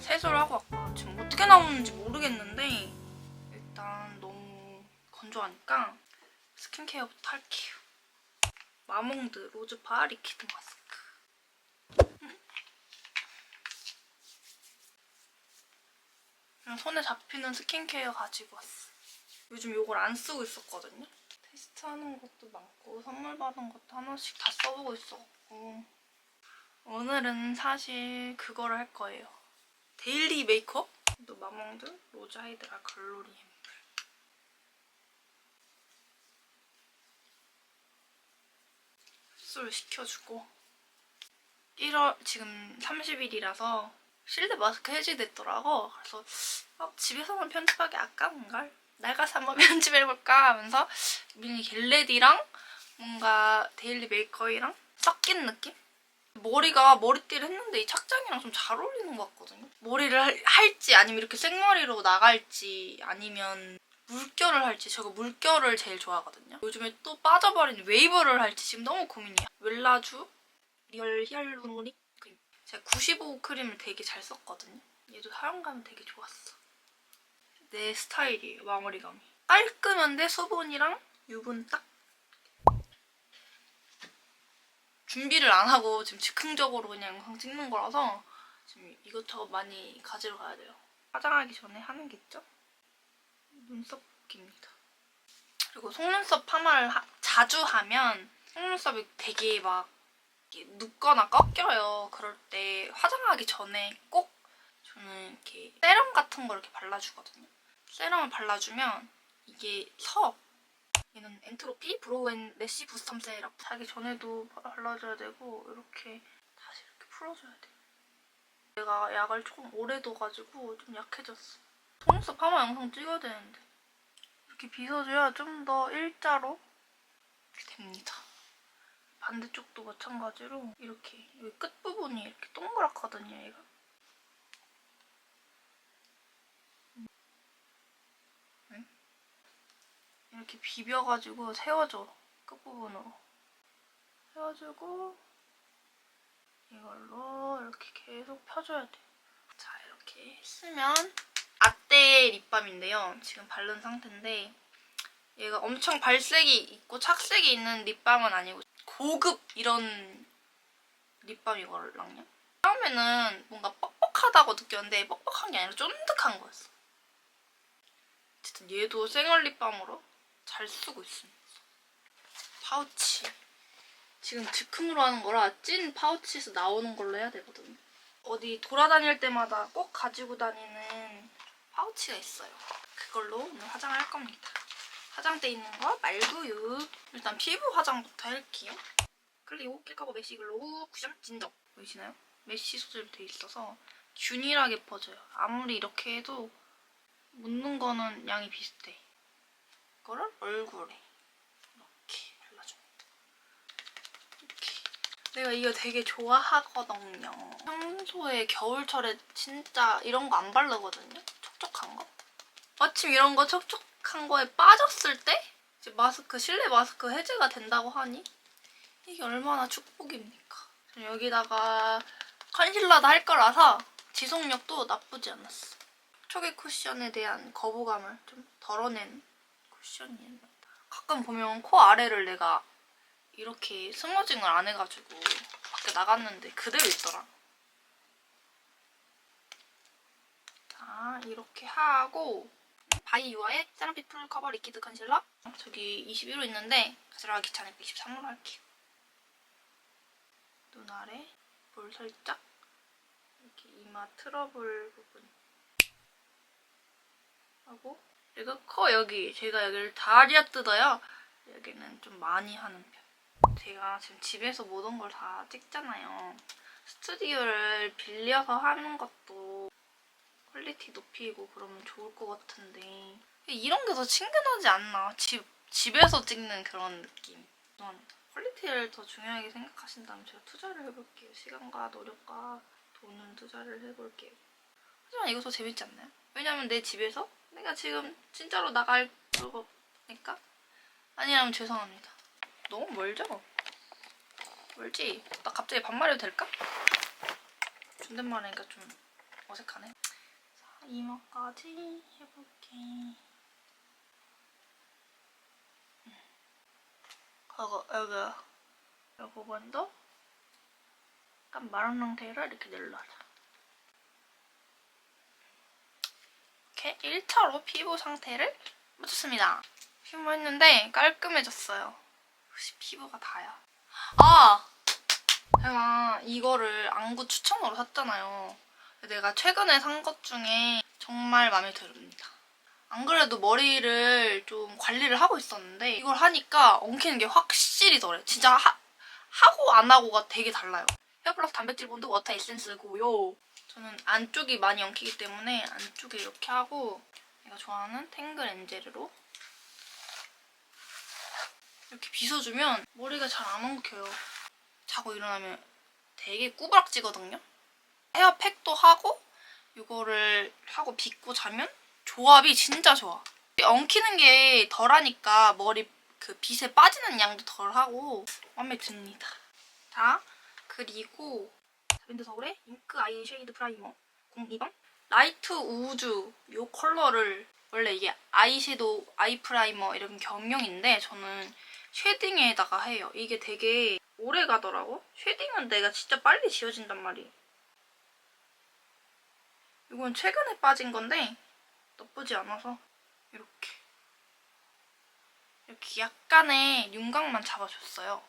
세수를 하고 왔고 지금 어떻게 나오는지 모르겠는데 일단 너무 건조하니까 스킨케어부터 할게요. 마몽드 로즈파 리퀴드 마스크. 그냥 손에 잡히는 스킨케어 가지고 왔어. 요즘 이걸 안 쓰고 있었거든요. 테스트하는 것도 많고 선물 받은 것도 하나씩 다 써보고 있었고 오늘은 사실 그거를 할 거예요. 데일리 메이크업? 또 마몽드 로즈 하이드라 글로리 앰플. 흡수를 시켜주고 1월 지금 30일이라서 실내 마스크 해지됐더라고. 그래서 어, 집에서만 편집하기 아까운걸? 나가서 한번 편집해볼까 하면서 미니 겟레디랑 뭔가 데일리 메이커이랑 섞인 느낌? 머리가 머리띠를 했는데 이 착장이랑 좀 잘 어울리는 것 같거든요. 머리를 할- 할지 아니면 이렇게 생머리로 나갈지 아니면 물결을 할지 제가 물결을 제일 좋아하거든요. 요즘에 또 빠져버린 웨이브를 할지 지금 너무 고민이야. 웰라주 리얼 히알루로닉 크림. 제가 95 크림을 되게 잘 썼거든요. 얘도 사용감이 되게 좋았어. 내 스타일이에요, 마무리감이. 깔끔한데 수분이랑 유분 딱. 준비를 안 하고 지금 즉흥적으로 그냥 영상 찍는 거라서 지금 이것저것 많이 가지러 가야 돼요. 화장하기 전에 하는 게 있죠? 눈썹입니다. 그리고 속눈썹 파마를 하- 자주 하면 속눈썹이 되게 막 눕거나 꺾여요. 그럴 때 화장하기 전에 꼭 저는 이렇게 세럼 같은 걸 이렇게 발라주거든요. 세럼을 발라주면 이게 서. 얘는 엔트로피 브로우 앤 래시 부스텀 세럼. 자기 전에도 발라줘야 되고 이렇게 다시 이렇게 풀어줘야 돼요. 내가 약을 조금 오래 둬가지고 좀 약해졌어. 속눈썹 파마 영상 찍어야 되는데 이렇게 빗어줘야 좀 더 일자로 이렇게 됩니다. 반대쪽도 마찬가지로 이렇게 여기 끝부분이 이렇게 동그랗거든요, 얘가. 이렇게 비벼가지고 세워줘, 끝부분으로. 세워주고 이걸로 이렇게 계속 펴줘야 돼. 자, 이렇게 했으면 아떼 립밤인데요. 지금 바른 상태인데 얘가 엄청 발색이 있고 착색이 있는 립밤은 아니고 고급 이런 립밤이거든요. 처음에는 뭔가 뻑뻑하다고 느꼈는데 뻑뻑한 게 아니라 쫀득한 거였어. 어쨌든 얘도 생얼 립밤으로 잘 쓰고 있습니다. 파우치. 지금 즉흥으로 하는 거라 찐 파우치에서 나오는 걸로 해야 되거든요. 어디 돌아다닐 때마다 꼭 가지고 다니는 파우치가 있어요. 그걸로 오늘 화장을 할 겁니다. 화장대 있는 거 말고요. 일단 피부 화장부터 할게요. 클리오 킬커버 메쉬 글로우 쿠션 진정 보이시나요? 메쉬 소재로 돼 있어서 균일하게 퍼져요. 아무리 이렇게 해도 묻는 거는 양이 비슷해. 이거를 얼굴에 이렇게 발라줍니다. 이렇게. 내가 이거 되게 좋아하거든요. 평소에 겨울철에 진짜 이런 거 안 바르거든요. 촉촉한 거. 마침 이런 거 촉촉한 거에 빠졌을 때 이제 마스크 실내 마스크 해제가 된다고 하니 이게 얼마나 축복입니까? 전 여기다가 컨실러도 할 거라서 지속력도 나쁘지 않았어. 촉촉이 쿠션에 대한 거부감을 좀 덜어낸 쿠션이에요. 가끔 보면 코 아래를 내가 이렇게 스머징을 안 해가지고 밖에 나갔는데 그대로 있더라. 자, 이렇게 하고 바이유아의 세럼핏 풀 커버 리퀴드 컨실러 저기 21호 있는데 가져가기 귀찮으니까 23호로 할게요. 눈 아래 볼 살짝 이렇게 이마 트러블 부분 하고 그리고 코 여기 제가 여기를 다리아 뜯어요. 여기는 좀 많이 하는 편. 제가 지금 집에서 모든 걸 다 찍잖아요. 스튜디오를 빌려서 하는 것도 퀄리티 높이고 그러면 좋을 것 같은데 이런 게 더 친근하지 않나? 집, 집에서 찍는 그런 느낌. 죄송합니다. 퀄리티를 더 중요하게 생각하신다면 제가 투자를 해볼게요. 시간과 노력과 돈을 투자를 해볼게요. 하지만 더 재밌지 않나요? 왜냐면 내 집에서 내가 지금 진짜로 나갈 거니까 아니라면 죄송합니다. 너무 멀죠? 멀지? 나 갑자기 반말해도 될까? 존댓말 하니까 좀 어색하네. 자, 이마까지 해볼게. 그거 여기 이 부분도 약간 마른 상태로 이렇게 늘러라. 이렇게 1차로 피부 상태를 맞췄습니다. 피부 했는데 깔끔해졌어요. 역시 피부가 다야. 아! 제가 이거를 안구 추천으로 샀잖아요. 내가 최근에 산 것 중에 정말 마음에 듭니다. 안 그래도 머리를 좀 관리를 하고 있었는데 이걸 하니까 엉키는 게 확실히 덜해. 진짜 하, 하고 안 하고가 되게 달라요. 헤어플러스 단백질 본드 워터 에센스고요. 저는 안쪽이 많이 엉키기 때문에 안쪽에 이렇게 하고 내가 좋아하는 탱글 엔젤로 이렇게 빗어주면 머리가 잘 안 엉켜요. 자고 일어나면 되게 꾸부락지거든요. 헤어팩도 하고 이거를 하고 빗고 자면 조합이 진짜 좋아. 엉키는 게 덜하니까 머리 그 빗에 빠지는 양도 덜하고 마음에 듭니다. 자 그리고 자빈드 서울의 잉크 아이 쉐이드 프라이머 02번 라이트 우주 이 컬러를 원래 이게 아이섀도우 아이 프라이머 이런 겸용인데 저는 쉐딩에다가 해요. 이게 되게 오래 가더라고. 쉐딩은 내가 진짜 빨리 지워진단 말이에요. 이건 최근에 빠진 건데 나쁘지 않아서 이렇게 이렇게 약간의 윤곽만 잡아줬어요.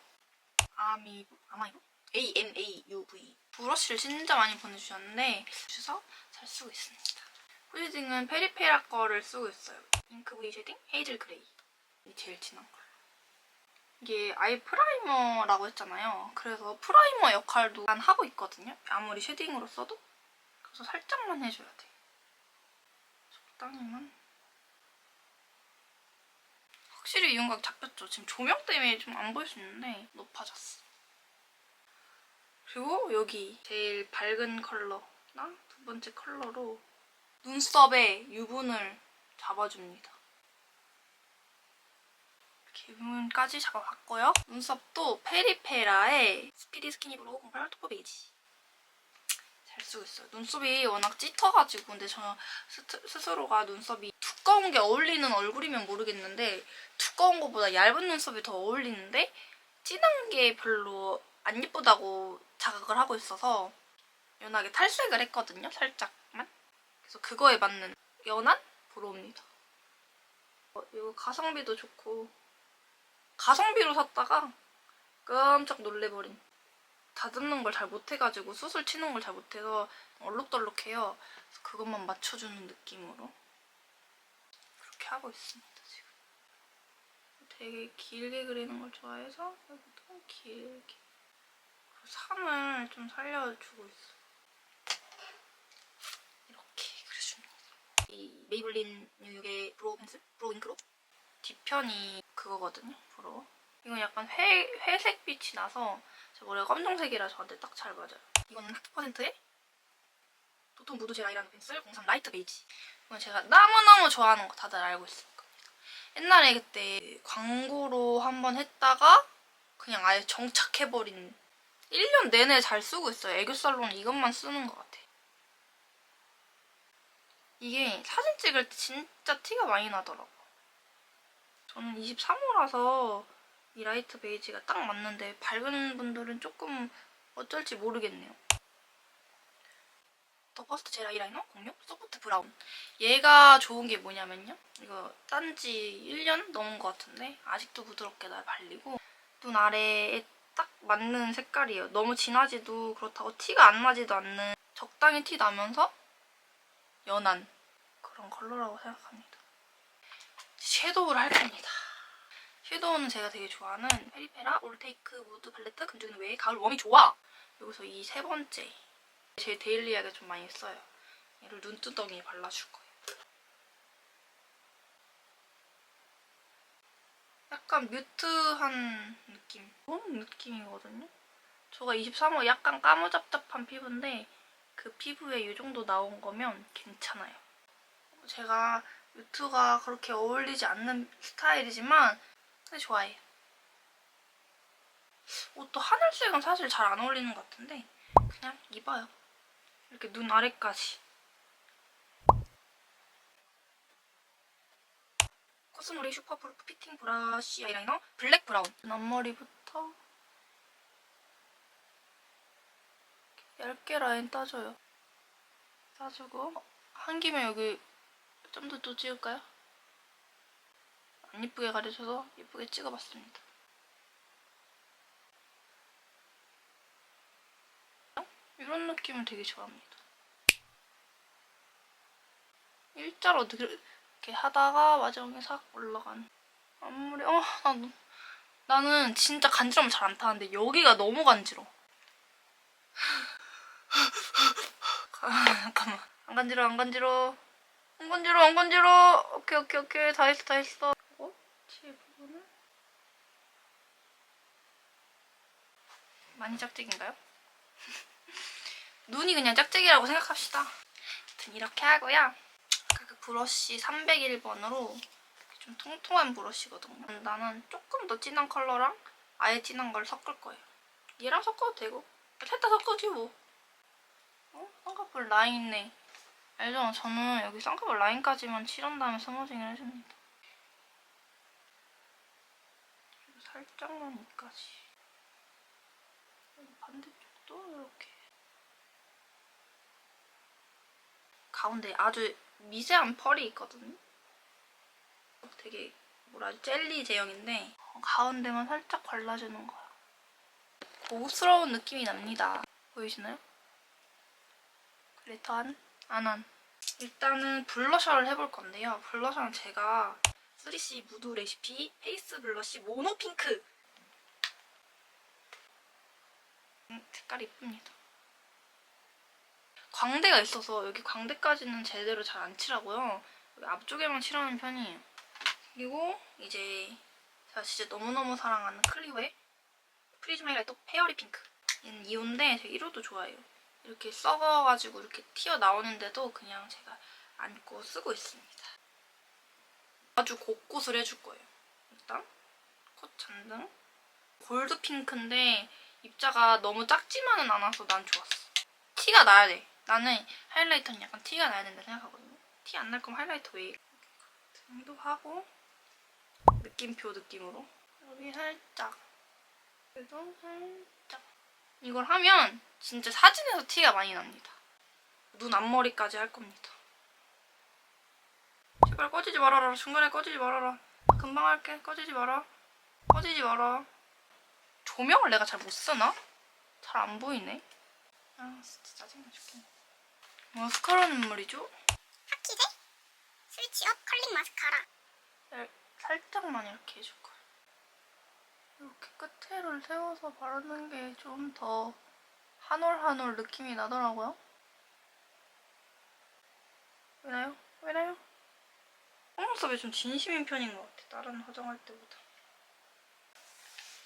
아미부 아마이부 A N A U V 브러쉬를 진짜 많이 보내주셨는데 주셔서 잘 쓰고 있습니다. 쉐딩은 페리페라 거를 쓰고 있어요. 잉크 V 쉐딩 헤이즐 그레이 이 제일 진한 거. 이게 아이 프라이머라고 했잖아요. 그래서 프라이머 역할도 난 하고 있거든요. 아무리 쉐딩으로 써도. 그래서 살짝만 해줘야 돼. 적당히만. 확실히 윤곽 잡혔죠. 지금 조명 때문에 좀 안 보일 수 있는데 높아졌어. 그리고 여기 제일 밝은 컬러랑 두 번째 컬러로 눈썹에 유분을 잡아줍니다. 기분까지 잡아봤고요. 눈썹도 페리페라의 스피디 블로우 08 토퍼 베이지. 잘 쓰고 있어요. 눈썹이 워낙 짙어가지고 근데 저 스- 스스로가 눈썹이 두꺼운 게 어울리는 얼굴이면 모르겠는데 두꺼운 것보다 얇은 눈썹이 더 어울리는데 진한 게 별로 안 예쁘다고 자각을 하고 있어서 연하게 탈색을 했거든요. 살짝만. 그래서 그거에 맞는 연한 브로우입니다. 어, 이거 가성비도 좋고 가성비로 샀다가 깜짝 놀래버린. 다듬는 걸 잘 못해가지고 수술 치는 걸 잘 못해서 얼룩덜룩해요. 그래서 그것만 맞춰주는 느낌으로 그렇게 하고 있습니다 지금. 되게 길게 그리는 걸 좋아해서 여기도 길게. 그리고 산을 좀 살려주고 있어. 이렇게 그려주는 거. 이 메이블린 뉴욕의 브로우 펜슬, 브로우 잉크로 뒤편이 그거거든요, 브로우. 이건 약간 회, 회색 빛이 나서 제 머리가 검정색이라 저한테 딱 잘 맞아요. 이거는 하트퍼센트의 도톤 무드 젤 아이라이너 펜슬 03 라이트 베이지. 이건 제가 너무너무 좋아하는 거 다들 알고 있을 겁니다. 옛날에 그때 광고로 한번 했다가 그냥 아예 정착해버린 1년 내내 잘 쓰고 있어요. 애교살롱은 이것만 쓰는 것 같아. 이게 사진 찍을 때 진짜 티가 많이 나더라고. 저는 23호라서 이 라이트 베이지가 딱 맞는데 밝은 분들은 조금 어쩔지 모르겠네요. 더 퍼스트 젤 아이라이너 06 소프트 브라운. 얘가 좋은 게 뭐냐면요. 이거 딴지 1년 넘은 것 같은데 아직도 부드럽게 날 발리고 눈 아래에 딱 맞는 색깔이에요. 너무 진하지도 그렇다고 티가 안 나지도 않는 적당히 티 나면서 연한 그런 컬러라고 생각합니다. 섀도우를 할 겁니다. 섀도우는 제가 되게 좋아하는 페리페라 올테이크 무드 팔레트 금주는 왜 가을 웜이 좋아? 여기서 이 세 번째 제 데일리하게 좀 많이 써요. 얘를 눈두덩이에 발라줄 거예요. 약간 뮤트한 느낌 그런 느낌이거든요. 저가 23호 약간 까무잡잡한 피부인데 그 피부에 이 정도 나온 거면 괜찮아요. 제가 뮤트가 그렇게 어울리지 않는 스타일이지만 좋아해요. 옷도 하늘색은 사실 잘 안 어울리는 것 같은데 그냥 입어요. 이렇게 눈 아래까지 코스모리 슈퍼 피팅 브러쉬 아이라이너 블랙 브라운 앞머리부터 얇게 라인 따줘요. 따주고 어, 한 김에 여기 좀 더 또 찍을까요? 안 이쁘게 가려져서 예쁘게 찍어봤습니다. 이런 느낌을 되게 좋아합니다. 일자로 이렇게 하다가 마지막에 싹 올라간 앞머리 어, 나, 너- 나는 진짜 간지러움 잘 안 타는데 여기가 너무 간지러. 가- 잠깐만 안 간지러 안 간지러 안 간지러 안 간지러 오케이 오케이 오케이 다 했어 다 했어 어? 뒤에 부분은 많이 짝짝인가요? 눈이 그냥 짝짝이라고 생각합시다. 이렇게 하고요. 브러쉬 301번으로 좀 통통한 브러쉬거든요. 나는 조금 더 진한 컬러랑 아예 진한 걸 섞을 거예요. 얘랑 섞어도 되고 살짝 섞어지 뭐. 어? 쌍꺼풀 라인 있네. 알죠? 저는 여기 쌍꺼풀 라인까지만 칠한 다음에 스머징을 해줍니다. 살짝만 이까지. 반대쪽도 이렇게. 가운데 아주 미세한 펄이 있거든요. 되게 뭐라 하지? 젤리 제형인데 어, 가운데만 살짝 발라주는 거야. 고급스러운 느낌이 납니다. 보이시나요? 글리터 안? 안 한. 일단은 블러셔를 해볼 건데요. 블러셔는 제가 3C 무드 레시피 페이스 블러쉬 모노 핑크. 음, 색깔이 이쁩니다. 광대가 있어서 여기 광대까지는 제대로 잘 안 칠하고요. 여기 앞쪽에만 칠하는 편이에요. 그리고 이제 제가 진짜 너무너무 사랑하는 클리오의 프리즘 하이라이터 페어리 핑크. 얘는 이온데 제가 1호도 좋아해요. 이렇게 썩어가지고 이렇게 튀어나오는데도 그냥 제가 안고 쓰고 있습니다. 아주 곳곳을 해줄 거예요. 일단 콧 잔등 골드 핑크인데 입자가 너무 작지만은 않아서 난 좋았어. 티가 나야 돼. 나는 하이라이터는 약간 티가 나야 된다 생각하거든요. 티 안 날 거면 하이라이터 왜 등도 하고 느낌표 느낌으로 여기 살짝 그래도 살짝 이걸 하면 진짜 사진에서 티가 많이 납니다. 눈 앞머리까지 할 겁니다. 제발 꺼지지 말아라. 중간에 꺼지지 말아라. 금방 할게. 꺼지지 마라. 꺼지지 마라. 조명을 내가 잘 못 쓰나? 잘 안 보이네. 아 진짜 짜증나 죽겠네. 마스카라 눈물이죠? 하키제 스위치업 컬링 마스카라 살- 살짝만 이렇게 해줄 거야. 이렇게 끝에를 세워서 바르는 게 좀 더 한 올 한 올 느낌이 나더라고요. 왜나요? 왜나요? 속눈썹에 좀 진심인 편인 것 같아. 다른 화장할 때보다.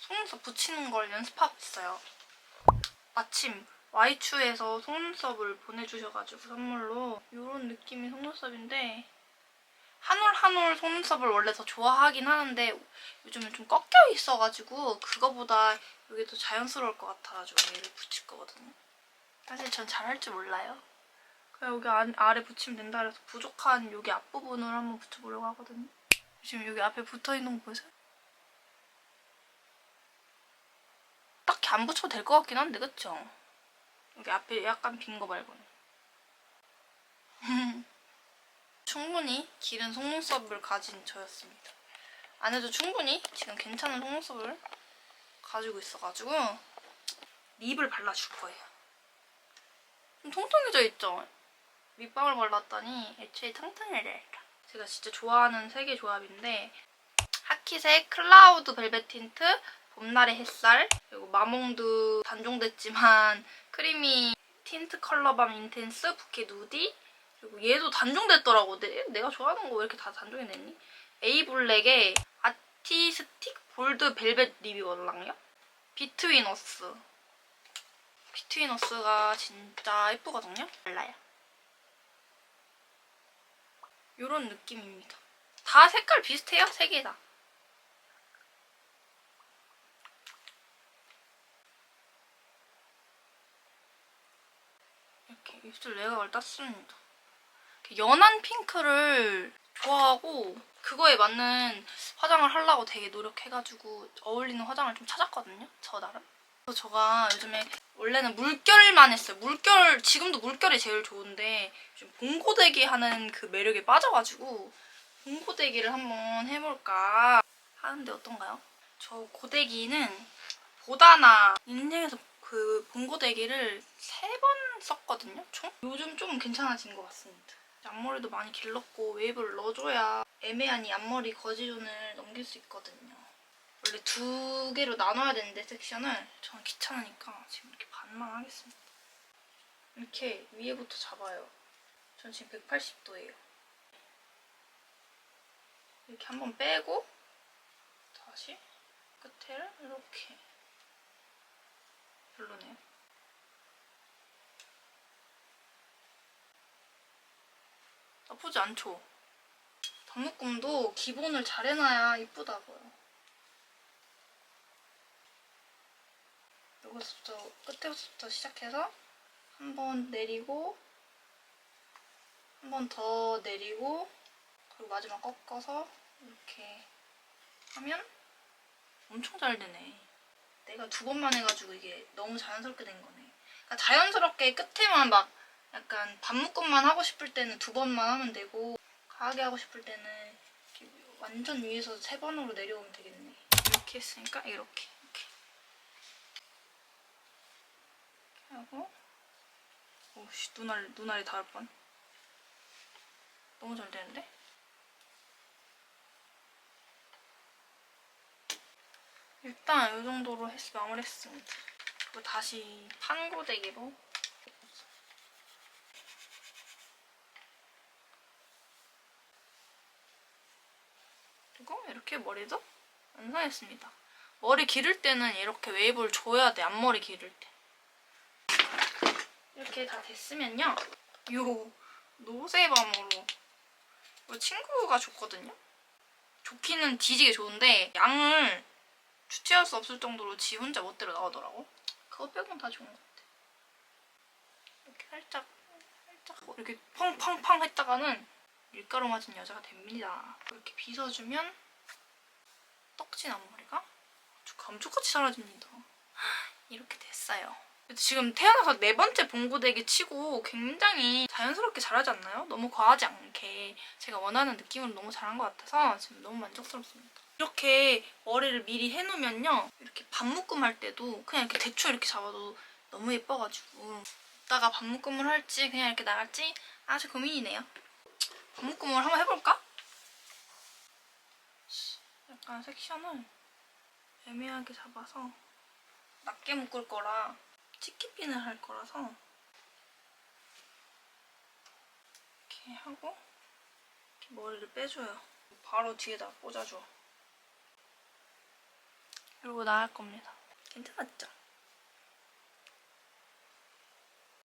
속눈썹 붙이는 걸 연습하고 있어요. 마침 와이추에서 속눈썹을 보내주셔가지고 선물로 이런 느낌의 속눈썹인데 한 올 한 올 속눈썹을 원래 더 좋아하긴 하는데 요즘은 좀 꺾여 있어가지고 그거보다 이게 더 자연스러울 것 같아가지고 얘를 붙일 거거든요. 사실 전 잘할 줄 몰라요. 그냥 여기 안, 아래 붙이면 된다 그래서 부족한 여기 앞부분을 한번 붙여보려고 하거든요. 지금 여기 앞에 붙어있는 거 보이세요? 딱히 안 붙여도 될 것 같긴 한데 그쵸? 여기 앞에 약간 빈 거 말고는. 충분히 기른 속눈썹을 가진 저였습니다. 안 해도 충분히 지금 괜찮은 속눈썹을 가지고 있어가지고 립을 발라줄 거예요. 좀 통통해져 있죠? 밑방울 발랐더니 애초에 탕탕해졌다. 제가 진짜 좋아하는 세 개 조합인데 하키색 클라우드 벨벳 틴트, 봄날의 햇살, 그리고 마몽드 단종됐지만 크리미 틴트 컬러밤 인텐스 부케 누디 그리고 얘도 단종됐더라고. 내, 내가 좋아하는 거 왜 이렇게 다 단종이 됐니? 에이블랙의 아티스틱 볼드 벨벳 립이거든요. 비트윈 어스. 비트윈 어스가 진짜 예쁘거든요. 달라요. 요런 느낌입니다. 다 색깔 비슷해요. 세 개 다. 입술 내각을 땄습니다. 이렇게 연한 핑크를 좋아하고 그거에 맞는 화장을 하려고 되게 노력해가지고 어울리는 화장을 좀 찾았거든요. 저 나름. 그래서 제가 요즘에 원래는 물결만 했어요. 물결 지금도 물결이 제일 좋은데 좀 봉고데기 하는 그 매력에 빠져가지고 봉고데기를 한번 해볼까 하는데 어떤가요? 저 고데기는 보다나 인생에서 그 봉고데기를 세 번 썼거든요, 총? 요즘 좀 괜찮아진 것 같습니다. 앞머리도 많이 길렀고 웨이브를 넣어줘야 애매한 이 앞머리 거지존을 넘길 수 있거든요. 원래 두 개로 나눠야 되는데 섹션을 저는 귀찮으니까 지금 이렇게 반만 하겠습니다. 이렇게 위에부터 잡아요. 전 지금 180도예요. 이렇게 한번 빼고 다시 끝에를 이렇게 별로네요. 나쁘지 않죠? 단묶음도 기본을 잘 해놔야 이쁘다고요. 여기서부터 끝에부터 시작해서 한 번 내리고 한 번 더 내리고 그리고 마지막 꺾어서 이렇게 하면 엄청 잘 되네. 내가 두 번만 해가지고 이게 너무 자연스럽게 된 거네. 그러니까 자연스럽게 끝에만 막 약간 반묶음만 하고 싶을 때는 두 번만 하면 되고 과하게 하고 싶을 때는 완전 위에서 세 번으로 내려오면 되겠네. 이렇게 했으니까 이렇게 이렇게, 이렇게 하고 오씨 눈알 눈알이 닿을 뻔. 너무 잘 되는데? 일단 이 정도로 했, 마무리했습니다. 그리고 다시 판고데기로 그리고 이렇게 머리도 완성했습니다. 머리 기를 때는 이렇게 웨이브를 줘야 돼. 앞머리 기를 때. 이렇게 다 됐으면요. 요 노세밤으로 친구가 줬거든요. 좋기는 뒤지게 좋은데 양을 주체할 수 없을 정도로 지 혼자 멋대로 나오더라고. 그거 빼곤 다 좋은 것 같아. 이렇게 살짝 살짝 이렇게 펑펑펑 했다가는 밀가루 맞은 여자가 됩니다. 이렇게 빗어주면 떡진 앞머리가 아주 감쪽같이 사라집니다. 이렇게 됐어요. 지금 태어나서 네 번째 봉고데기 치고 굉장히 자연스럽게 잘하지 않나요? 너무 과하지 않게 제가 원하는 느낌으로 너무 잘한 것 같아서 지금 너무 만족스럽습니다. 이렇게 머리를 미리 해놓으면요. 이렇게 반묶음 할 때도 그냥 이렇게 대충 이렇게 잡아도 너무 예뻐가지고 이따가 반묶음을 할지 그냥 이렇게 나갈지 아주 고민이네요. 반묶음을 한번 해볼까? 약간 섹션을 애매하게 잡아서 낮게 묶을 거라 치키핀을 할 거라서 이렇게 하고 이렇게 머리를 빼줘요. 바로 뒤에다 꽂아줘. 그리고 나갈 겁니다. 괜찮았죠?